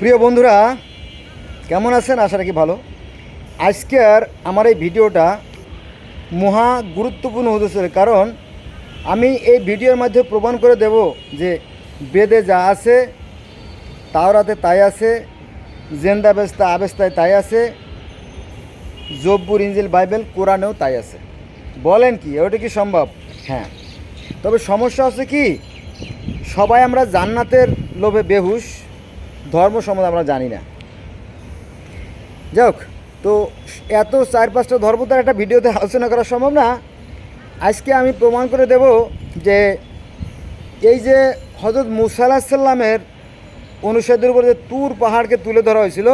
প্রিয় বন্ধুরা, কেমন আছেন? আশা রাখি ভালো। আজকের আমার এই ভিডিওটা মহা গুরুত্বপূর্ণ হতে চলে কারণ আমি এই ভিডিওর মাধ্যমে প্রমাণ করে দেব যে বেদে যা আছে, তাওরাতে তাই আছে জেন্দা বেস্তা আবেস্তায় তাই আছে, জব্বুর ইঞ্জিল, বাইবেল, কোরআনেও তাই আছে। বলেন কি ওটা কি সম্ভব? হ্যাঁ। তবে সমস্যা হচ্ছে কি, সবাই আমরা জান্নাতের লোভে বেহুশ ধর্ম সম্বন্ধে আমরা জানি না। যাক তো এত চার পাঁচটা ধর্ম তো একটা ভিডিওতে আলোচনা করা সম্ভব না। আজকে আমি প্রমাণ করে দেব যে এই যে হজরত মুসা আলাহিসাল্লামের অনুসারীদের উপর যে তুর পাহাড়কে তুলে ধরা হয়েছিল,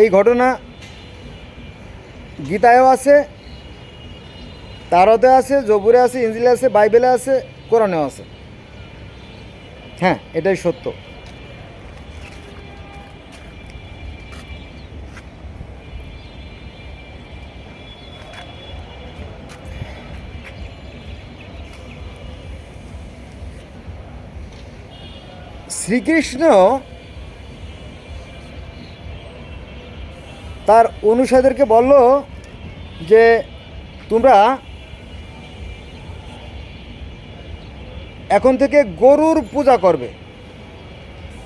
এই ঘটনা গীতায়ও আছে তারতে আছে, জবুরে আছে, ইঞ্জিলে আছে, বাইবেলে আছে, কোরআনেও আছে। হ্যাঁ এটাই সত্য। শ্রীকৃষ্ণ তার অনুসারীদেরকে বলল যে, তোমরা এখন থেকে গরুর পূজা করবে।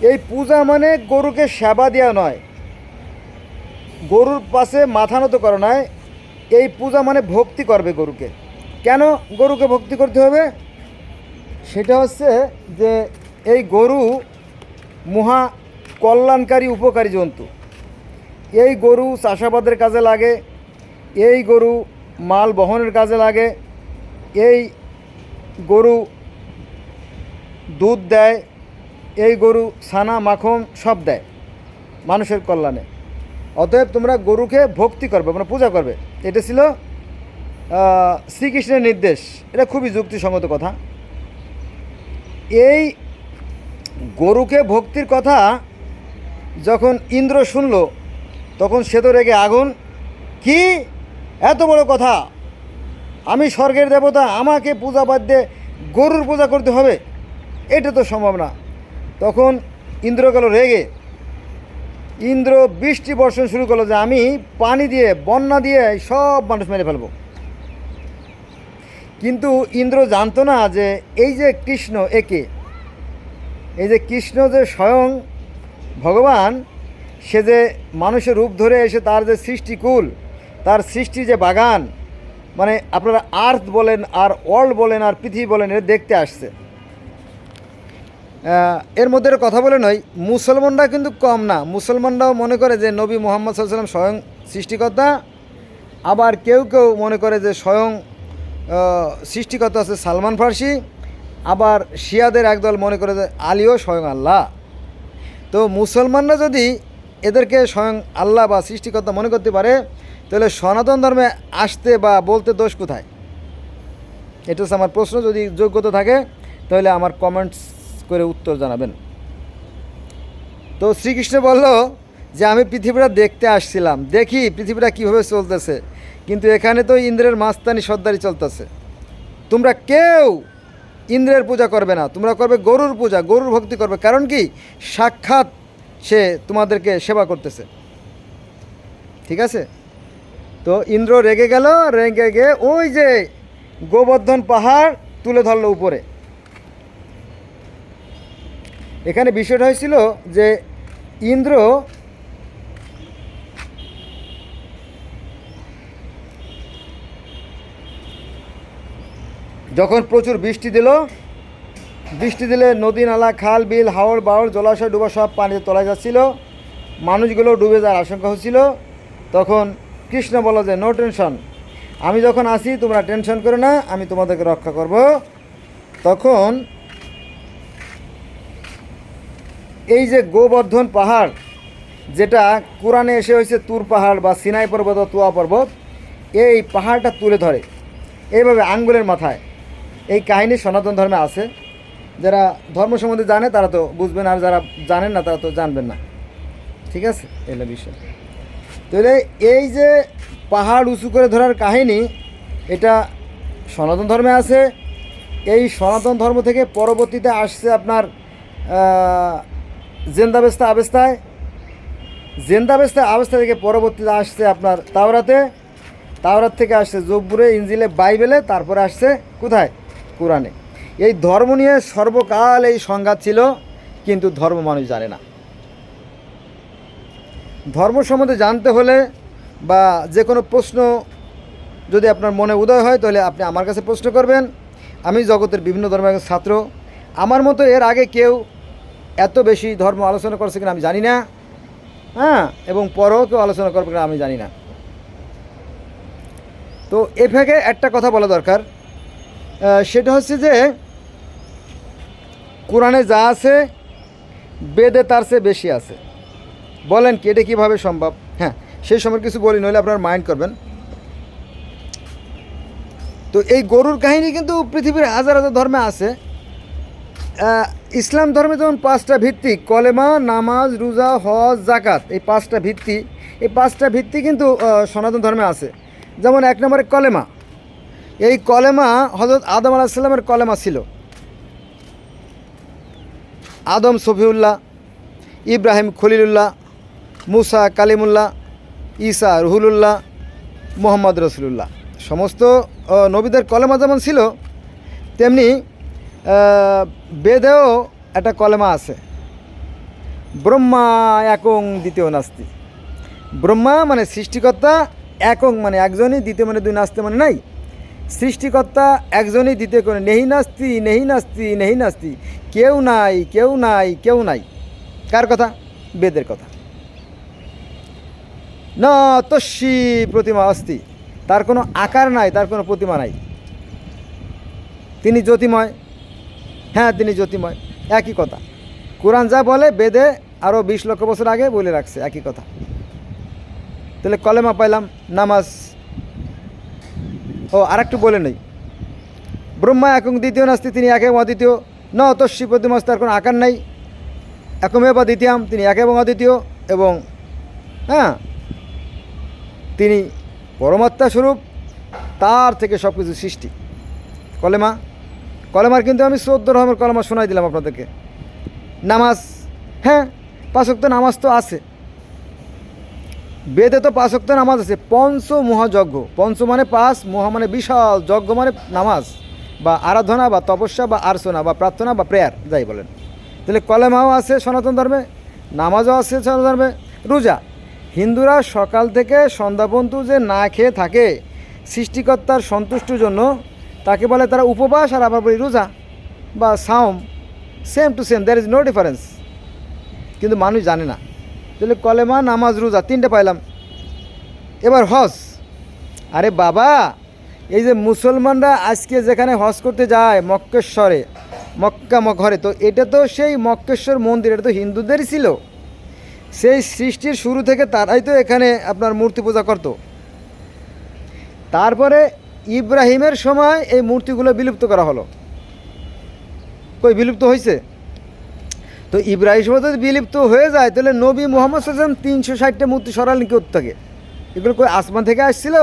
এই পূজা মানে গরুকে সেবা দেওয়া নয়। গরুর পাশে মাথা নত করা নয়। এই পূজা মানে ভক্তি করবে গরুকে। কেন গরুকে ভক্তি করতে হবে? সেটা হচ্ছে যে, এই গরু মহা কল্যাণকারী উপকারী জন্তু। এই গরু চাষাবাদের কাজে লাগে, এই গরু মাল বহনের কাজে লাগে, এই গরু দুধ দেয়, এই গরু ছানা, মাখন সব দেয় মানুষের কল্যাণে। অতএব তোমরা গরুকে ভক্তি করবে মানে পূজা করবে। এটা ছিল শ্রীকৃষ্ণের নির্দেশ। এটা খুবই যুক্তিসঙ্গত কথা। এই গরুকে ভক্তির কথা যখন ইন্দ্র শুনল, তখন সে তো রেগে আগুন। কি? এত বড় কথা? আমি স্বর্গের দেবতা, আমাকে পূজা বাদ দিয়ে গরুর পূজা করতে হবে। এটা তো সম্ভব না। তখন ইন্দ্র গেল রেগে। ইন্দ্র বৃষ্টি বর্ষণ শুরু করল যে আমি পানি দিয়ে, বন্যা দিয়ে সব মানুষ মেরে ফেলব। কিন্তু ইন্দ্র জানতো না যে এই যে কৃষ্ণ একে এই যে কৃষ্ণ যে স্বয়ং ভগবান, সে যে মানুষের রূপ ধরে এসে তার যে সৃষ্টিকুল, তার সৃষ্টি যে বাগান মানে আপনারা আর্থ বলেন আর ওয়ার্ল্ড বলেন আর পৃথিবী বলেন, এটা দেখতে আসছে। এর মধ্যে কথা বলে নয় মুসলমানরা কিন্তু কম না। মুসলমানরাও মনে করে যে নবী মোহাম্মদ সাল্লাম স্বয়ং সৃষ্টিকর্তা, আবার কেউ কেউ মনে করে যে স্বয়ং সৃষ্টিকর্তা আছে সালমান ফার্সি। আবার শিয়াদের একদল মনে করে যে আলীও স্বয়ং আল্লাহ। তো মুসলমানরা যদি এদেরকে স্বয়ং আল্লাহ বা সৃষ্টিকর্তা মনে করতে পারে, তাহলে সনাতন ধর্মে আসতে বা বলতে দোষ কোথায়? এটা হচ্ছে আমার প্রশ্ন, যদি যোগ্যতা থাকে, তাহলে আমার কমেন্টস করে উত্তর জানাবেন। তো শ্রীকৃষ্ণ বলল যে, আমি পৃথিবীটা দেখতে আসছিলাম। দেখি পৃথিবীটা কীভাবে চলতেছে। কিন্তু এখানে তো ইন্দ্রের মাস্তানি সর্দারি চলতেছে। তোমরা কেউ ইন্দ্রের পূজা করবে না, তোমরা করবে গরুর পূজা, গরুর ভক্তি করবে। কারণ কি? সাক্ষাৎ সে তোমাদেরকে সেবা করতেছে। ঠিক আছে? তো ইন্দ্র রেগে গেল, রেগে গিয়ে ওই যে গোবর্ধন পাহাড় তুলে ধরলো উপরে। এখানে বিষয়টা হয়েছিল যে ইন্দ্র যখন প্রচুর বৃষ্টি দিল, বৃষ্টি দিলে নদী, নালা, খাল, বিল হাওড় বাওড় জলাশয়, ডুবা সব পানিতে তোলা যাচ্ছিল। মানুষগুলো ডুবে যাওয়ার আশঙ্কা হচ্ছিল। তখন কৃষ্ণ বলো যে নো টেনশন আমি যখন আসি, তোমরা টেনশন করো না, আমি তোমাদেরকে রক্ষা করব। তখন এই যে গোবর্ধন পাহাড়, যেটা কোরআনে এসে হয়েছে, তুর পাহাড় বা সিনাই পর্বত, তুয়া পর্বত, এই পাহাড়টা তুলে ধরে। এইভাবে আঙ্গুলের মাথায়। এই কাহিনী সনাতন ধর্মে আছে। যারা ধর্ম সম্বন্ধে জানে, তারা তো বুঝবেন, আর যারা জানেন না, তারা তো জানবেন না। ঠিক আছে? এলো বিষয়। তাহলে এই যে পাহাড় উঁচু করে ধরার কাহিনী, এটা সনাতন ধর্মে আছে। এই সনাতন ধর্ম থেকে পরবর্তীতে আসছে আপনার জেন্দাবেস্তা আবেস্তায়। জেন্দাবেস্তা অবস্থা থেকে পরবর্তীতে আসছে আপনার তাওরাতে। তাওরাত থেকে আসছে জব্বুরে ইঞ্জিলে বাইবেলে, তারপরে আসছে কোথায়? কোরআনে। এই ধর্ম নিয়ে সর্বকাল এই সংঘাত ছিল, কিন্তু ধর্ম মানুষ জানে না। ধর্ম সম্বন্ধে জানতে হলে বা যে কোনো প্রশ্ন যদি আপনার মনে উদয় হয়, তাহলে আপনি আমার কাছে প্রশ্ন করবেন। আমি জগতের বিভিন্ন ধর্মের ছাত্র। আমার মতো এর আগে কেউ এত বেশি ধর্ম আলোচনা করছে কিনা আমি জানি না। হ্যাঁ এবং পরও কেউ আলোচনা করবে কিনা আমি জানি না। তো এ ফাঁকে একটা কথা বলা দরকার। সেটা হচ্ছে যে, কোরআনে যা আছে, বেদে তার চেয়ে বেশি আছে। বলেন কি, এটা কীভাবে সম্ভব? হ্যাঁ সেই সময় কিছু বলি, নইলে আপনার মাইন্ড করবেন। তো এই গরুর কাহিনী কিন্তু পৃথিবীর হাজার হাজার ধর্মে আছে। ইসলাম ধর্মে যেমন পাঁচটা ভিত্তি, কলেমা, নামাজ, রোজা, হজ জাকাত এই পাঁচটা ভিত্তি, এই পাঁচটা ভিত্তি কিন্তু সনাতন ধর্মে আছে। যেমন এক নম্বরে কলেমা এই কলেমা হজরত আদম আলাহিসাল্লামের কলেমা ছিল। আদম সফিউল্লাহ, ইব্রাহিম খলিলুল্লাহ, মুসা কালিমুল্লাহ, ঈসা রুহুলুল্লাহ, মোহাম্মদ রসুলুল্লাহ। সমস্ত নবীদের কলেমা যেমন ছিল, তেমনি বেদেও একটা কলেমা আছে। ব্রহ্মা একং দ্বিতীয় নাস্তি। ব্রহ্মা মানে সৃষ্টিকর্তা, একং মানে একজনই, দ্বিতীয় মানে দুই নাস্তি মানে নাই। সৃষ্টিকর্তা একজনই দ্বিতীয় কোনো নেহি নাস্তি নেহি নাস্তি নেহি নাস্তি কেউ নাই কেউ নাই কেউ নাই। কার কথা? বেদের কথা। না তস্যি প্রতিমা অস্তি তার কোনো আকার নাই, তার কোনো প্রতিমা নাই। তিনি জ্যোতিময়। হ্যাঁ তিনি জ্যোতিময়। একই কথা। কোরআন যা বলে বেদে আরও বিশ লক্ষ বছর আগে বলে রাখছে, একই কথা। তাহলে কলেমা পাইলাম, নামাজ ও আর একটু বলে নেই। ব্রহ্মা একং দ্বিতীয় নাস্তি, তিনি একে এবং অদ্বিতীয়। ন তস্যি প্রতিমাস তার কোনো আকার নাই। একমে বা দ্বিতীয়াম তিনি এক এবং অদ্বিতীয় এবং হ্যাঁ তিনি পরমাত্মা স্বরূপ, তার থেকে সব কিছু সৃষ্টি। কলেমা, কলেমার কিন্তু আমি চোদ্দ রকমের কলেমা শোনাই দিলাম আপনাদেরকে। নামাজ হ্যাঁ পাঁচক্ত নামাজ তো আছে। বেদে তো পাঁচক্ত নামাজ আছে। পঞ্চ মহাযজ্ঞ। পঞ্চ মানে পাঁচ, মহা মানে বিশাল। যজ্ঞ মানে নামাজ বা আরাধনা বা তপস্যা বা আর্চনা বা প্রার্থনা বা প্রেয়ার, যাই বলেন। তাহলে কলেমাও আছে সনাতন ধর্মে, নামাজও আছে সনাতন ধর্মে। রোজা। হিন্দুরা সকাল থেকে সন্ধ্যা যে না খেয়ে থাকে, সৃষ্টিকর্তার সন্তুষ্টির জন্য তাকে বলে তারা উপবাস আর আবার বলি রোজা বা সাওম। Same to same there is no difference কিন্তু মানুষ জানে না। তাহলে কলেমা নামাজ, রোজা, তিনটে পাইলাম। এবার হজ। আরে বাবা, এই যে মুসলমানরা আজকে যেখানে হজ করতে যায়, মক্কেশ্বরে, মক্কা মঘরে তো এটা তো সেই মক্কেশ্বর মন্দির, এটা তো হিন্দুদেরই ছিল। সেই সৃষ্টির শুরু থেকে তারাই তো এখানে আপনার মূর্তি পূজা করত। তারপরে ইব্রাহিমের সময় এই মূর্তিগুলো বিলুপ্ত করা হলো। কই, বিলুপ্ত হয়েছে তো ইব্রাহিম যদি বিলুপ্ত হয়ে যায়, তাহলে নবী মোহাম্মদ সাল্লাম তিনশো ষাটটা মূর্তি সরালেন কি থেকে এগুলো কই আসমান থেকে আসছিল?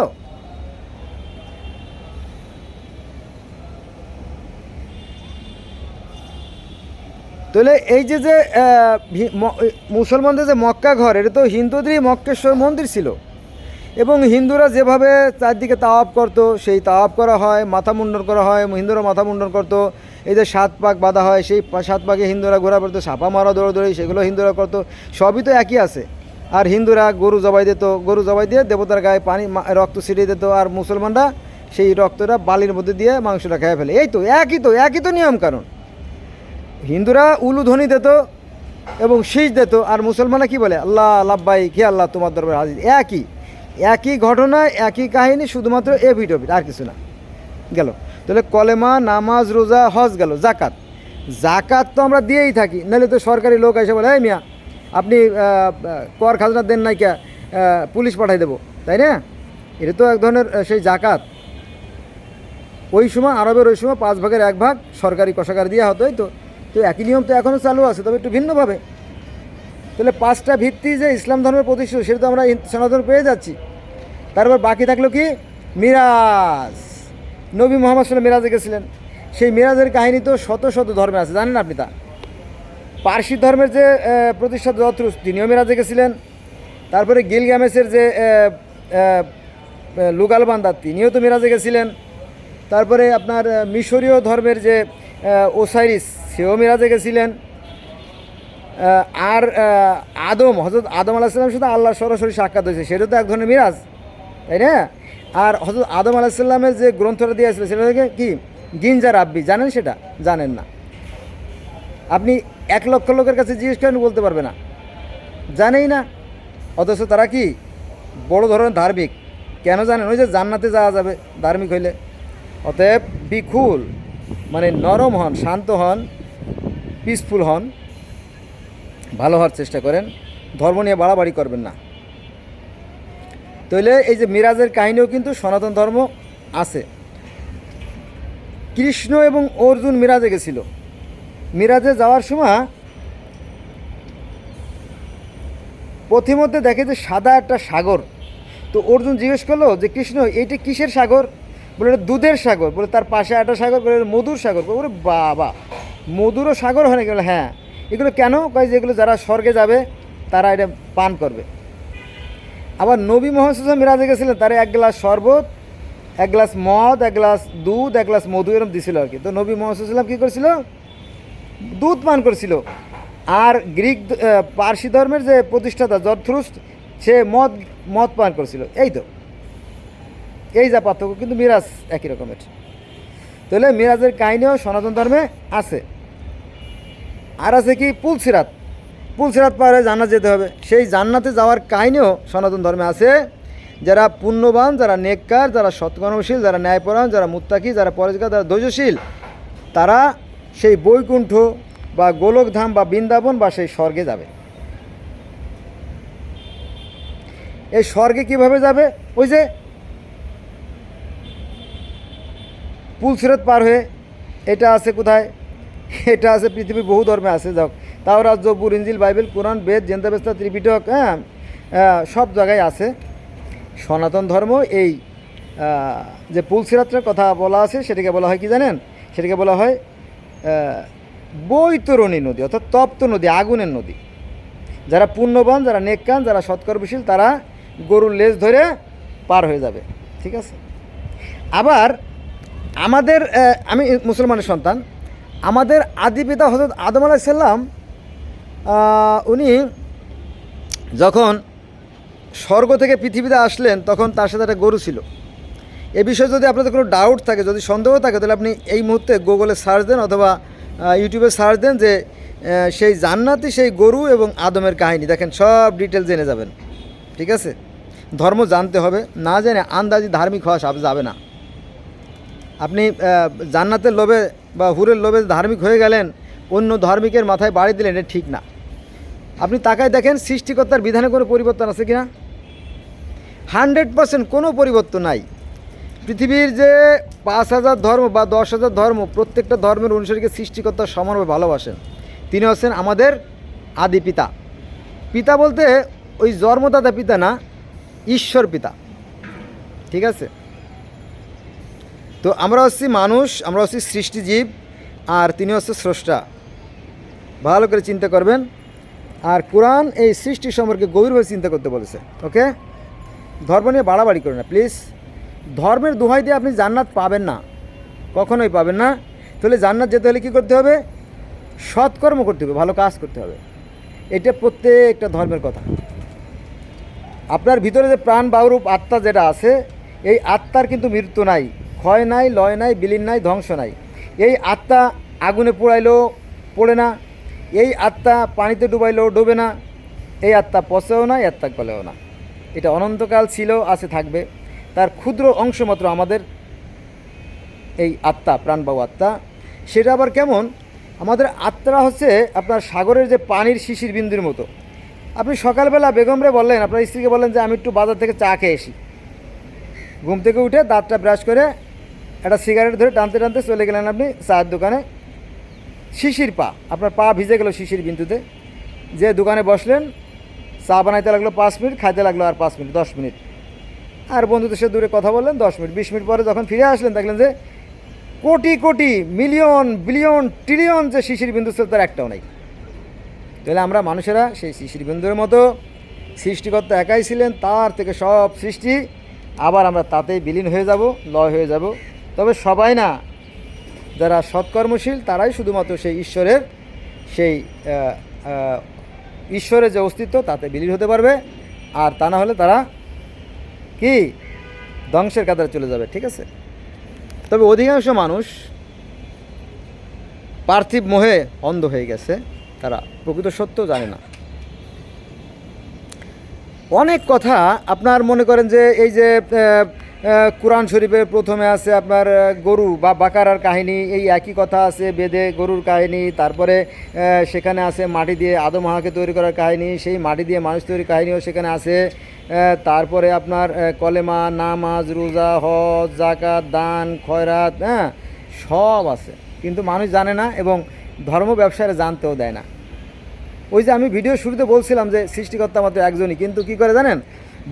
তাহলে এই যে যে মুসলমানদের যে মক্কা ঘর, এটা তো হিন্দুদেরই মক্কেশ্বর মন্দির ছিল। এবং হিন্দুরা যেভাবে চারদিকে তাওয়াপ করতো, সেই তাওয়াপ করা হয়, মাথা মুন্ডন করা হয়, হিন্দুরা মাথা মুন্ডন করতো। এই যে সাত পাক বাঁধা হয়, সেই সাত পাকে হিন্দুরা ঘোরা পড়তো, সাপা মারা দৌড়াদৌড়ি, সেগুলো হিন্দুরা করতো। সবই তো একই আছে। আর হিন্দুরা গরু জবাই দিত, গরু জবাই দিয়ে দেবতার গায়ে পানি রক্ত ছিটিয়ে দিত, আর মুসলমানরা সেই রক্তটা বালির মধ্যে দিয়ে মাংসটা খেয়ে ফেলে। এই তো, একই তো একই তো নিয়ম কারণ হিন্দুরা উলুধ্বনি দিত এবং শীষ দিত, আর মুসলমানরা কি বলে? আল্লাহ লাব্বাই কে আল্লাহ, তোমার দরবার হাজির। একই। একই ঘটনা, একই কাহিনী, শুধুমাত্র এভিডভিট আর কিছু না। গেল। তাহলে কলেমা, নামাজ, রোজা, হজ গেল। জাকাত জাকাত তো আমরা দিয়েই থাকি। নাহলে তো সরকারি লোক এসে বলে, এই মিয়া, আপনি কর খাজনা দেন নাই কে পুলিশ পাঠাই দেবো। তাই না? এটা তো এক ধরনের সেই জাকাত ওই সময় আরবের ওই সময় পাঁচ ভাগের এক ভাগ সরকারি কোষাগার দেওয়া হতো তো। তো একই নিয়ম তো এখনও চালু আছে, তবে একটু ভিন্নভাবে। তাহলে পাঁচটা ভিত্তি যে ইসলাম ধর্মের প্রতিষ্ঠিত, সেটা তো আমরা সনাতন পেয়ে যাচ্ছি। তারপর বাকি থাকল কি? মিরাজ। নবী মোহাম্মদ সাল্লাম মিরাজে গেছিলেন। সেই মিরাজের কাহিনী তো শত শত ধর্মে আছে জানেন আপনি তা? পার্সি ধর্মের যে আহ, প্রতিষ্ঠাতা যত্রুস তিনিও মিরাজে গেছিলেন। তারপরে গিলগামেসের যে আহ, আহ, লুগাল বান্দা তিনিও তো মিরাজে গেছিলেন। তারপরে আপনার মিশরীয় ধর্মের যে ওসাইরিস সেও মিরাজে গেছিলেন। আর আদম হজরত আদম আলাহিসাল্লাম শুধু আল্লাহ সরাসরি সাক্ষাৎ হয়েছে সেটা তো এক ধরনের মিরাজ। তাই না? আর হজরত আদম আলাহিসাল্লামের যে গ্রন্থটা দিয়েছিল সেটা থেকে কি? গিঞ্জা রাব্বি। জানেন সেটা? জানেন না। আপনি এক লক্ষ লোকের কাছে জিজ্ঞেস করেন বলতে পারবে না। জানেই না। অথচ তারা কি? বড় ধরনের ধার্মিক। কেন জানেন? ওই যে জান্নাতে যাওয়া যাবে, ধার্মিক হইলে। অতএব বিখুল মানে নরম হন, শান্ত হন পিসফুল হন। ভালো হওয়ার চেষ্টা করেন। ধর্ম নিয়ে বাড়াবাড়ি করবেন না। তাহলে এই যে মিরাজের কাহিনীও কিন্তু সনাতন ধর্ম আছে। কৃষ্ণ এবং অর্জুন মিরাজে গেছিল। মিরাজে যাওয়ার সময় পথিমধ্যে দেখে যে সাদা একটা সাগর। তো অর্জুন জিজ্ঞেস করল যে, কৃষ্ণ, এইটা কিসের সাগর? বলে দুধের সাগর। বলে, তার পাশে একটা সাগর। বলে মধুর সাগর। বলে বাবা! মধুরও সাগর হয় নাকি বলে হ্যাঁ। এগুলো কেন? কয় যে, এগুলো যারা স্বর্গে যাবে, তারা এটা পান করবে। আবার নবী মোহাম্মদ মিরাজে গেছিলেন, তারা এক গ্লাস শরবত, এক গ্লাস মদ, এক গ্লাস দুধ, এক গ্লাস মধু এরকম দিছিল আর কি। তো নবী মোহাম্মদ কী করেছিল? দুধ পান করছিল। আর গ্রিক পার্সি ধর্মের যে প্রতিষ্ঠাতা জর্থ্রুস্ট, সে মদ মদ পান করছিল। এই তো। এই যা পার্থক্য, কিন্তু মিরাজ একই রকমের। তাহলে মিরাজের কাহিনীও সনাতন ধর্মে আছে। আর আছে কি? পুলসিরাত। পুলসিরাত পার হয়ে জান্নাত যেতে হবে। সেই জান্নাতে যাওয়ার কাহিনীও সনাতন ধর্মে আছে। যারা পুণ্যবান, যারা নেককার, যারা সৎকর্মশীল, যারা ন্যায়পরায়ণ, যারা মুত্তাকি, যারা পরেজগার যারা ধৈর্যশীল, তারা সেই বৈকুণ্ঠ বা গোলকধাম বা বৃন্দাবন বা সেই স্বর্গে যাবে। এই স্বর্গে কীভাবে যাবে? ওই যে পুলসিরত পার হয়ে, এটা আছে কোথায়? এটা আছে পৃথিবীর বহু ধর্মে আছে, যাক। তাও রাজ্য ইঞ্জিল বাইবেল, কোরআন, বেদ, জেন্দাবেস্তা, ত্রিপিটক হ্যাঁ সব জায়গায় আছে। সনাতন ধর্ম, এই যে পুলসিরাতটার কথা বলা আছে, সেটাকে বলা হয় কি জানেন? সেটাকে বলা হয় বৈতরণী নদী, অর্থাৎ তপ্ত নদী, আগুনের নদী। যারা পুণ্যবান, যারা নেককান যারা সৎকর্মশীল, তারা গরুর লেজ ধরে পার হয়ে যাবে। ঠিক আছে? আবার, আমাদের আমি মুসলমানের সন্তান, আমাদের আদি পিতা হজরত আদম আলাইসাল্লাম উনি যখন স্বর্গ থেকে পৃথিবীতে আসলেন, তখন তার সাথে একটা গরু ছিল। এ বিষয়ে যদি আপনাদের কোনো ডাউট থাকে, যদি সন্দেহ থাকে, তাহলে আপনি এই মুহূর্তে গুগলে সার্চ দেন অথবা ইউটিউবে সার্চ দেন যে সেই জান্নাতি, সেই গরু এবং আদমের কাহিনী। দেখেন, সব ডিটেল জেনে যাবেন। ঠিক আছে? ধর্ম জানতে হবে। না জেনে আন্দাজি ধার্মিক হওয়া সব যাবে না। আপনি জান্নাতের লোভে বা হুরের লোভে ধার্মিক হয়ে গেলেন, অন্য ধার্মিকের মাথায় বাড়ি দিলেন, এটা ঠিক না। আপনি তাকায় দেখেন সৃষ্টিকর্তার বিধানে কোনো পরিবর্তন আছে কি না হান্ড্রেড পার্সেন্ট কোনো পরিবর্তন নাই। পৃথিবীর যে পাঁচ হাজার ধর্ম বা দশ হাজার ধর্ম প্রত্যেকটা ধর্মের অনুসারীকে সৃষ্টিকর্তা সমানভাবে ভালোবাসেন। তিনি হচ্ছেন আমাদের আদি পিতা। পিতা বলতে ওই জন্মদাতা পিতা না, ঈশ্বর পিতা। ঠিক আছে? তো আমরা হচ্ছি মানুষ, আমরা হচ্ছি সৃষ্টিজীব, আর তিনি হচ্ছে স্রষ্টা। ভালো করে চিন্তা করবেন। আর কোরআন এই সৃষ্টি সম্পর্কে গভীরভাবে চিন্তা করতে বলেছে, ওকে? ধর্ম নিয়ে বাড়াবাড়ি করে না, প্লিজ। ধর্মের দোহাই দিয়ে আপনি জান্নাত পাবেন না, কখনোই পাবেন না। তাহলে জান্নাত যেতে হলে কী করতে হবে? সৎকর্ম করতে হবে, ভালো কাজ করতে হবে। এটা প্রত্যেকটা ধর্মের কথা। আপনার ভিতরে যে প্রাণ বাউরূপ আত্মা যেটা আছে, এই আত্মার কিন্তু মৃত্যু নাই, ক্ষয় নাই, লয় নাই, বিলীন নাই, ধ্বংস নাই। এই আত্মা আগুনে পোড়াইলেও পড়ে না এই আত্মা পানিতে ডুবাইলেও ডুবে না, এই আত্মা পচেও না, এই আত্মা গলেও না। এটা অনন্তকাল ছিল, আছে, থাকবে। তার ক্ষুদ্র অংশ মাত্র আমাদের এই আত্মা প্রাণবাবু আত্মা। সেটা আবার কেমন? আমাদের আত্মা হচ্ছে আপনার সাগরের যে পানির শিশির বিন্দুর মতো। আপনি সকালবেলা বেগমরে বললেন, আপনার স্ত্রীকে বললেন যে, আমি একটু বাজার থেকে চা খেয়ে এসি ঘুম থেকে উঠে দাঁতটা ব্রাশ করে একটা সিগারেট ধরে টানতে টানতে চলে গেলেন আপনি চায়ের দোকানে। শিশির পা, আপনার পা ভিজে গেল শিশির বিন্দুতে। যে দোকানে বসলেন, চা বানাইতে লাগল পাঁচ মিনিট, খাইতে লাগল আর পাঁচ মিনিট, দশ মিনিট। আর বন্ধুদের সাথে দূরে কথা বললেন, দশ মিনিট, বিশ মিনিট পরে যখন ফিরে আসলেন, দেখলেন যে crore crore, million, billion, trillion যে শিশির বিন্দু ছিল, তার একটাও নেই। তাহলে আমরা মানুষেরা সেই শিশির বিন্দুর মতো সৃষ্টিকর্তা একাই ছিলেন, তার থেকে সব সৃষ্টি, আবার আমরা তাতেই বিলীন হয়ে যাব, লয় হয়ে যাব। তবে সবাই না যারা সৎকর্মশীল, তারাই শুধুমাত্র সেই ঈশ্বরের সেই ঈশ্বরের যে অস্তিত্ব, তাতে বিলীন হতে পারবে। আর তা না হলে তারা কি? ধ্বংসের কাতারে চলে যাবে, ঠিক আছে? তবে অধিকাংশ মানুষ পার্থিব মোহে অন্ধ হয়ে গেছে। তারা প্রকৃত সত্য জানে না। অনেক কথা আপনার মনে করেন যে, এই যে কোরআন শরীফের প্রথমে আছে আপনার গরু বা বাকারার কাহিনী, এই একই কথা আছে, বেদে গরুর কাহিনী, তারপরে সেখানে আছে মাটি দিয়ে আদম হাকে তৈরি করার কাহিনী, সেই মাটি দিয়ে মানুষ তৈরি কাহিনীও সেখানে আছে। তারপরে আপনার কলেমা, নামাজ, রোজা, হজ জাকাত দান, খয়রাত হ্যাঁ সব আছে। কিন্তু মানুষ জানে না এবং ধর্ম ব্যবসায়ীরা জানতেও দেয় না। ওই যে আমি ভিডিও শুরুতে বলছিলাম যে সৃষ্টিকর্তা মাত্র একজনই, কিন্তু কি করে জানেন?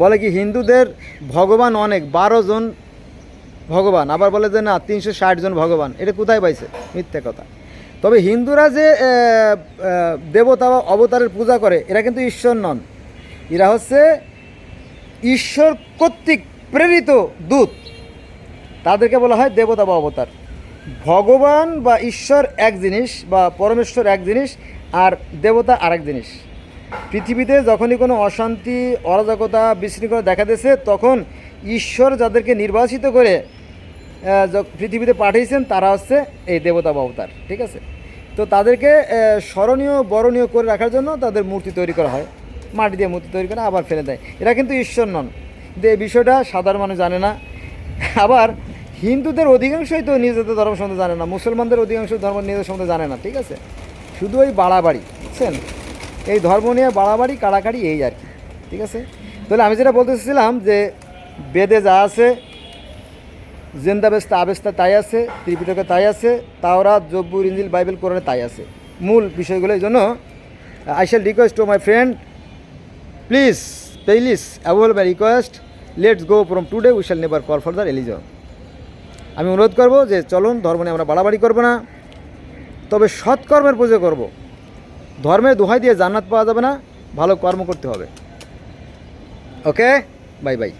বলে কি, হিন্দুদের ভগবান অনেক, বারো জন ভগবান, আবার বলে যে না, তিনশো ষাট জন ভগবান, এটা কোথায় পাইছে? মিথ্যে কথা। তবে হিন্দুরা যে দেবতা বা অবতারের পূজা করে, এরা কিন্তু ঈশ্বর নন। এরা হচ্ছে ঈশ্বর কর্তৃক প্রেরিত দূত। তাদেরকে বলা হয় দেবতা বা অবতার। ভগবান বা ঈশ্বর এক জিনিস বা পরমেশ্বর এক জিনিস, আর দেবতা আরেক জিনিস। পৃথিবীতে যখনই কোনো অশান্তি, অরাজকতা, বিশৃঙ্খলা দেখা দিয়েছে, তখন ঈশ্বর যাদেরকে নির্বাচিত করে পৃথিবীতে পাঠিয়েছেন, তারা হচ্ছে এই দেবতা অবতার, ঠিক আছে? তো তাদেরকে স্মরণীয়, বরণীয় করে রাখার জন্য তাদের মূর্তি তৈরি করা হয়। মাটি দিয়ে মূর্তি তৈরি করে আবার ফেলে দেয়। এরা কিন্তু ঈশ্বর নন। কিন্তু এই বিষয়টা সাধারণ মানুষ জানে না। আবার হিন্দুদের অধিকাংশই তো নিজেদের ধর্ম সম্বন্ধে জানে না। মুসলমানদের অধিকাংশ ধর্ম নিজেদের সম্বন্ধে জানে না, ঠিক আছে? শুধু ওই বাড়াবাড়ি, বুঝছেন? এই ধর্ম নিয়ে বাড়াবাড়ি, কাড়াকাড়ি এই আর কি, ঠিক আছে? তাহলে আমি যেটা বলতে চাইছিলাম যে বেদে যা আছে জেন্দাবেস্তা আবেস্তা তাই আছে, ত্রিপিটকে তাই আছে তাওরা জব্বুর, ইঞ্জিল, বাইবেল, কোরআনে তাই আছে। মূল বিষয়গুলো এই জন্য I shall request to my friend please please avail my request let's go from today we shall never call for the religion আমি অনুরোধ করব যে চলুন, ধর্ম নিয়ে আমরা বাড়াবাড়ি করব না, তবে সৎকর্মের পুজো করব। ধর্মের দোহাই দিয়ে জান্নাত পাওয়া যাবে না ভালো কর্ম করতে হবে। Okay bye bye